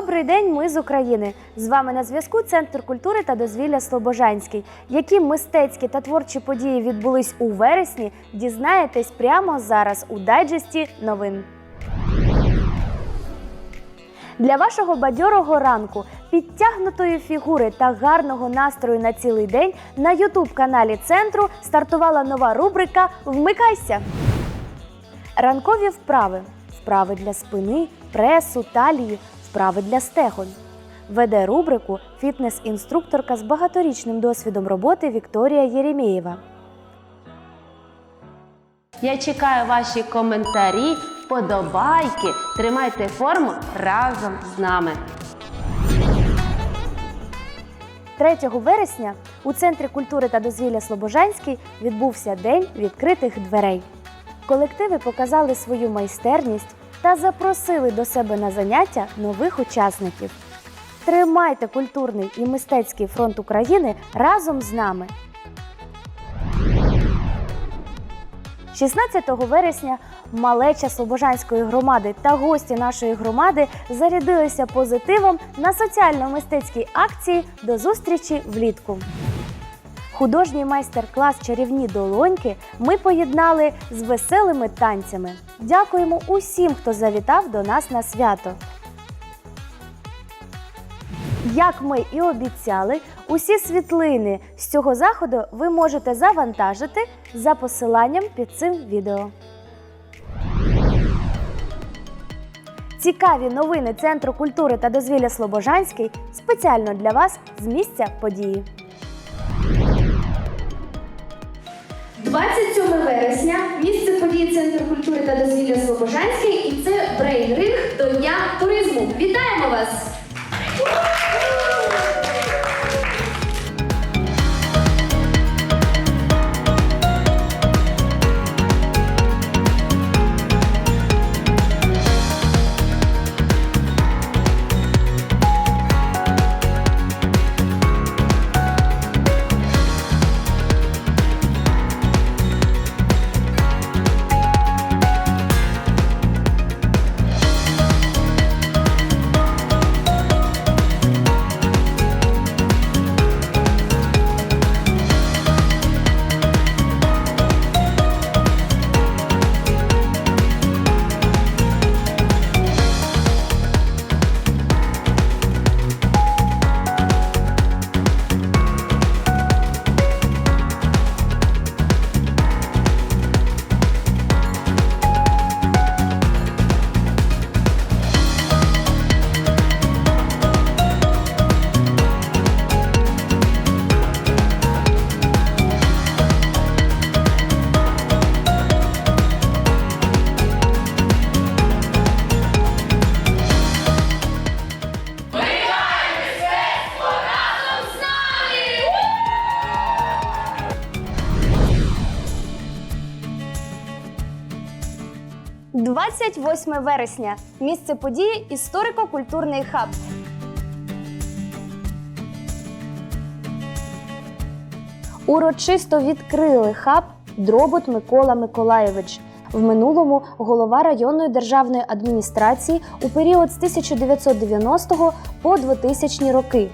Добрий день, ми з України. З вами на зв'язку Центр культури та дозвілля Слобожанський. Які мистецькі та творчі події відбулись у вересні, дізнаєтесь прямо зараз у дайджесті новин. Для вашого бадьорого ранку, підтягнутої фігури та гарного настрою на цілий день на Ютуб-каналі центру стартувала нова рубрика Вмикайся. Ранкові вправи. Вправи для спини, пресу, талії, вправи для стегон. Веде рубрику фітнес-інструкторка з багаторічним досвідом роботи Вікторія Єремєєва. Я чекаю ваші коментарі, вподобайки. Тримайте форму разом з нами. 3 вересня у Центрі культури та дозвілля Слобожанський відбувся День відкритих дверей. Колективи показали свою майстерність та запросили до себе на заняття нових учасників. Тримайте культурний і мистецький фронт України разом з нами. 16 вересня малеча Слобожанської громади та гості нашої громади зарядилися позитивом на соціально-мистецькій акції до зустрічі влітку. Художній майстер-клас Чарівні долоньки ми поєднали з веселими танцями. Дякуємо усім, хто завітав до нас на свято. Як ми і обіцяли, усі світлини з цього заходу ви можете завантажити за посиланням під цим відео. Цікаві новини Центру культури та дозвілля Слобожанський спеціально для вас з місця події. 27 вересня місце події Центр культури та дозвілля Слобожанський і це брейн-ринг до Дня туризму. Вітаємо вас! – 28 вересня. Місце події історико-культурний хаб. Урочисто відкрили хаб Дробот Микола Миколаєвич. В минулому голова районної державної адміністрації у період з 1990 по 2000 роки.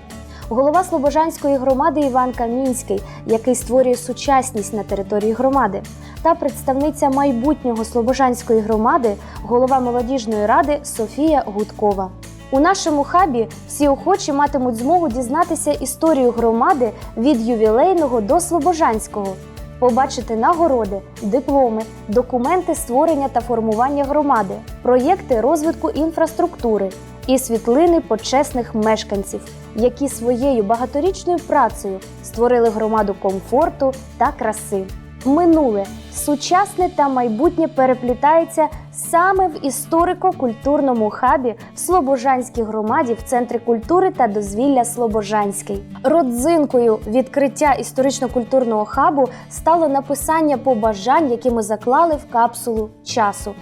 Голова Слобожанської громади Іван Камінський, який створює сучасність на території громади, та представниця майбутнього Слобожанської громади, голова молодіжної ради Софія Гудкова. У нашому хабі всі охочі матимуть змогу дізнатися історію громади від ювілейного до слобожанського, побачити нагороди, дипломи, документи створення та формування громади, проєкти розвитку інфраструктури і світлини почесних мешканців, які своєю багаторічною працею створили громаду комфорту та краси. Минуле, сучасне та майбутнє переплітається саме в історико-культурному хабі в Слобожанській громаді в Центрі культури та дозвілля Слобожанський. Родзинкою відкриття історично-культурного хабу стало написання побажань, які ми заклали в капсулу часу.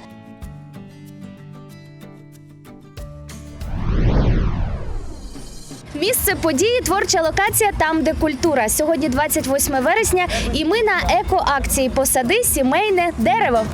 Місце події творча локація там, де культура. Сьогодні 28 вересня, і ми на еко-акції Посади сімейне дерево.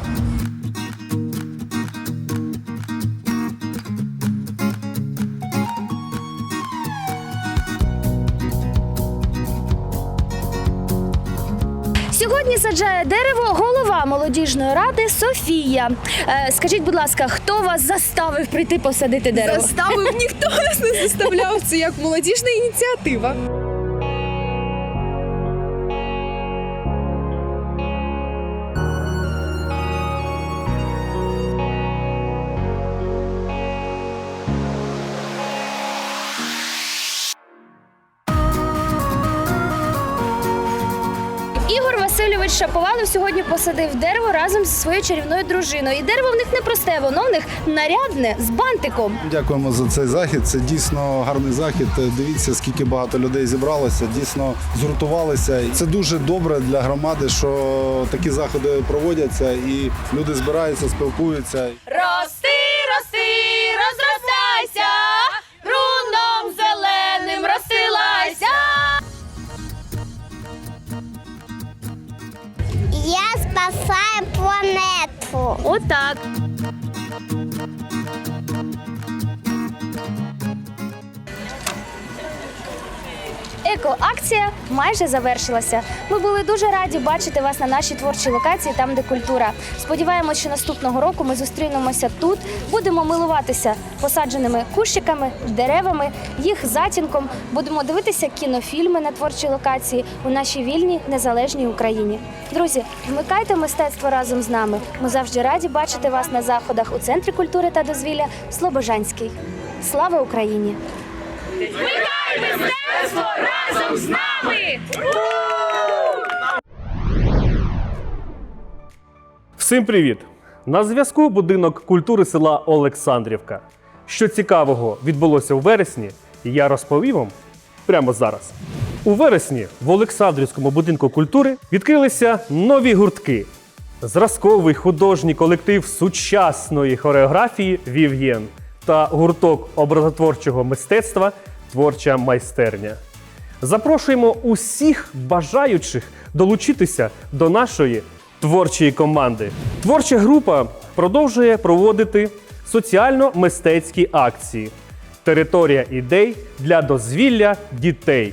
Саджає дерево голова молодіжної ради Софія. Е, скажіть, будь ласка, хто вас заставив прийти посадити дерево? Заставив ніхто нас не заставляв. Це як молодіжна ініціатива. Шаповалов сьогодні посадив дерево разом зі своєю чарівною дружиною. І дерево в них не просте, воно в них нарядне з бантиком. Дякуємо за цей захід. Це дійсно гарний захід. Дивіться, скільки багато людей зібралося, дійсно згуртувалися. Це дуже добре для громади, що такі заходи проводяться і люди збираються, спілкуються. Рости, рости, розростайся, Я планету. Отак. Екоакція майже завершилася. Ми були дуже раді бачити вас на нашій творчій локації, там де культура. Сподіваємось, що наступного року ми зустрінемося тут, будемо милуватися посадженими кущиками, деревами, їх затінком. Будемо дивитися кінофільми на творчій локації у нашій вільній незалежній Україні. Друзі, вмикайте мистецтво разом з нами. Ми завжди раді бачити вас на заходах у центрі культури та дозвілля Слобожанський. Слава Україні! Всім привіт! На зв'язку будинок культури села Олександрівка. Що цікавого відбулося у вересні, я розповім вам прямо зараз. У вересні в Олександрівському будинку культури відкрилися нові гуртки. Зразковий художній колектив сучасної хореографії Вів'єн та гурток образотворчого мистецтва Творча майстерня. Запрошуємо усіх бажаючих долучитися до нашої творчої команди. Творча група продовжує проводити соціально-мистецькі акції. Територія ідей для дозвілля дітей,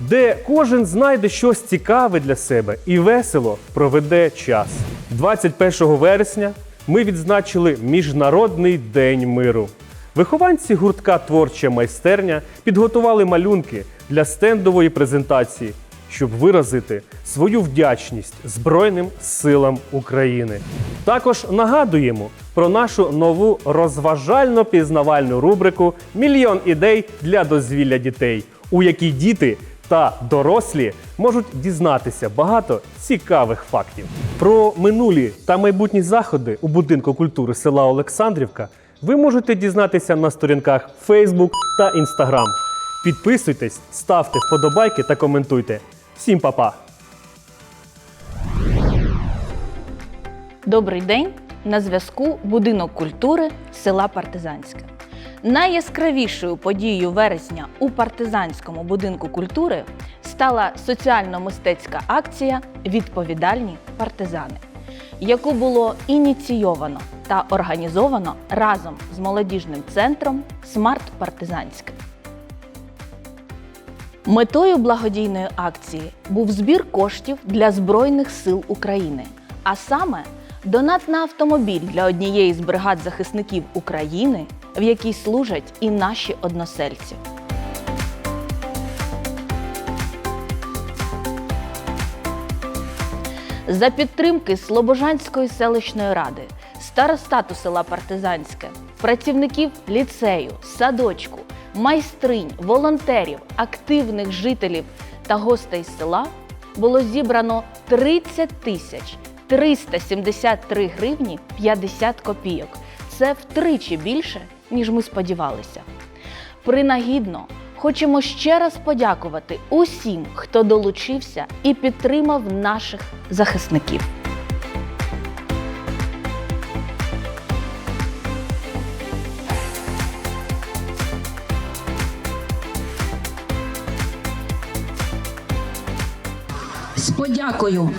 де кожен знайде щось цікаве для себе і весело проведе час. 21 вересня ми відзначили Міжнародний день миру. Вихованці гуртка Творча майстерня підготували малюнки для стендової презентації, щоб виразити свою вдячність Збройним силам України. Також нагадуємо про нашу нову розважально-пізнавальну рубрику Мільйон ідей для дозвілля дітей, у якій діти та дорослі можуть дізнатися багато цікавих фактів. Про минулі та майбутні заходи у будинку культури села Олександрівка ви можете дізнатися на сторінках Facebook та Instagram. Підписуйтесь, ставте вподобайки та коментуйте. Всім па-па! Добрий день! На зв'язку будинок культури села Партизанське. Найяскравішою подією вересня у партизанському будинку культури стала соціально-мистецька акція Відповідальні партизани, яку було ініційовано та організовано разом з молодіжним центром Смарт Партизанське. Метою благодійної акції був збір коштів для Збройних сил України, а саме донат на автомобіль для однієї з бригад захисників України, в якій служать і наші односельці. За підтримки Слобожанської селищної ради, старостату села Партизанське, працівників ліцею, садочку, майстринь, волонтерів, активних жителів та гостей села було зібрано 30 тисяч 373 гривні 50 копійок. Це втричі більше, ніж ми сподівалися. Принагідно хочемо ще раз подякувати усім, хто долучився і підтримав наших захисників. з подякою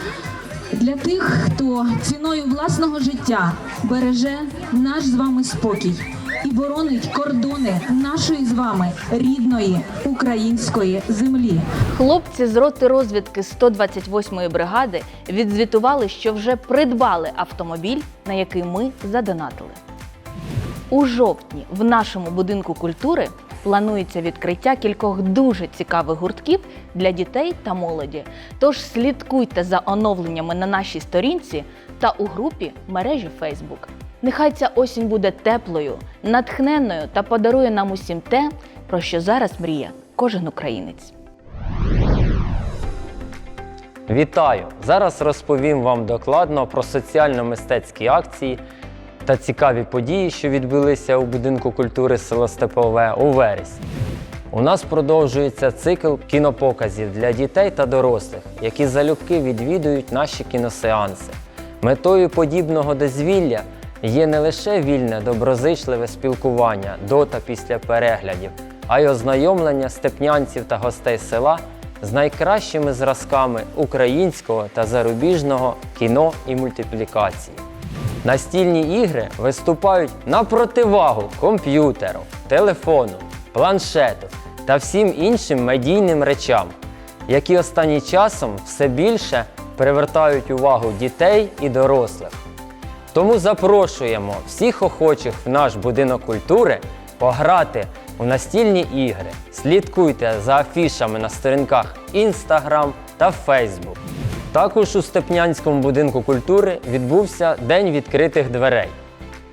для тих, хто ціною власного життя береже наш з вами спокій. І боронить кордони нашої з вами рідної української землі. Хлопці з роти розвідки 128-ї бригади відзвітували, що вже придбали автомобіль, на який ми задонатили. У жовтні в нашому будинку культури планується відкриття кількох дуже цікавих гуртків для дітей та молоді. Тож слідкуйте за оновленнями на нашій сторінці та у групі мережі Facebook. Нехай ця осінь буде теплою, натхненною та подарує нам усім те, про що зараз мріє кожен українець. Вітаю! Зараз розповім вам докладно про соціально-мистецькі акції та цікаві події, що відбулися у будинку культури село Степове у вересні. У нас продовжується цикл кінопоказів для дітей та дорослих, які залюбки відвідують наші кіносеанси. Метою подібного дозвілля є не лише вільне доброзичливе спілкування до та після переглядів, а й ознайомлення степнянців та гостей села з найкращими зразками українського та зарубіжного кіно і мультиплікації. Настільні ігри виступають на противагу комп'ютеру, телефону, планшету та всім іншим медійним речам, які останнім часом все більше привертають увагу дітей і дорослих. Тому запрошуємо всіх охочих в наш будинок культури пограти у настільні ігри. Слідкуйте за афішами на сторінках Instagram та Facebook. Також у Степнянському будинку культури відбувся День відкритих дверей.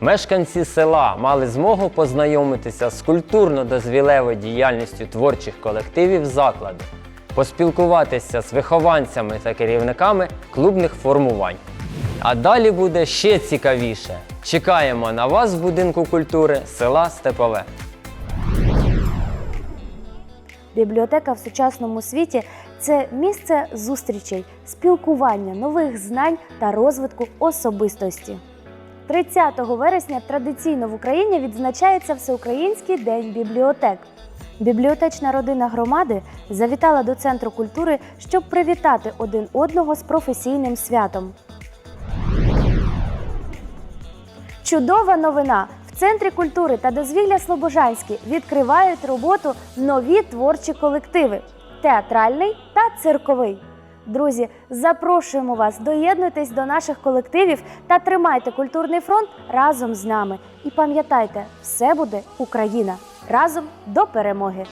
Мешканці села мали змогу познайомитися з культурно-дозвілевою діяльністю творчих колективів закладу, поспілкуватися з вихованцями та керівниками клубних формувань. А далі буде ще цікавіше. Чекаємо на вас в будинку культури села Степове. Бібліотека в сучасному світі це місце зустрічей, спілкування, нових знань та розвитку особистості. 30 вересня традиційно в Україні відзначається Всеукраїнський день бібліотек. Бібліотечна родина громади завітала до центру культури, щоб привітати один одного з професійним святом. Чудова новина! В центрі культури та дозвілля Слобожанський відкривають роботу нові творчі колективи театральний та цирковий. Друзі, запрошуємо вас, доєднуйтесь до наших колективів та тримайте культурний фронт разом з нами. І пам'ятайте, все буде Україна разом до перемоги!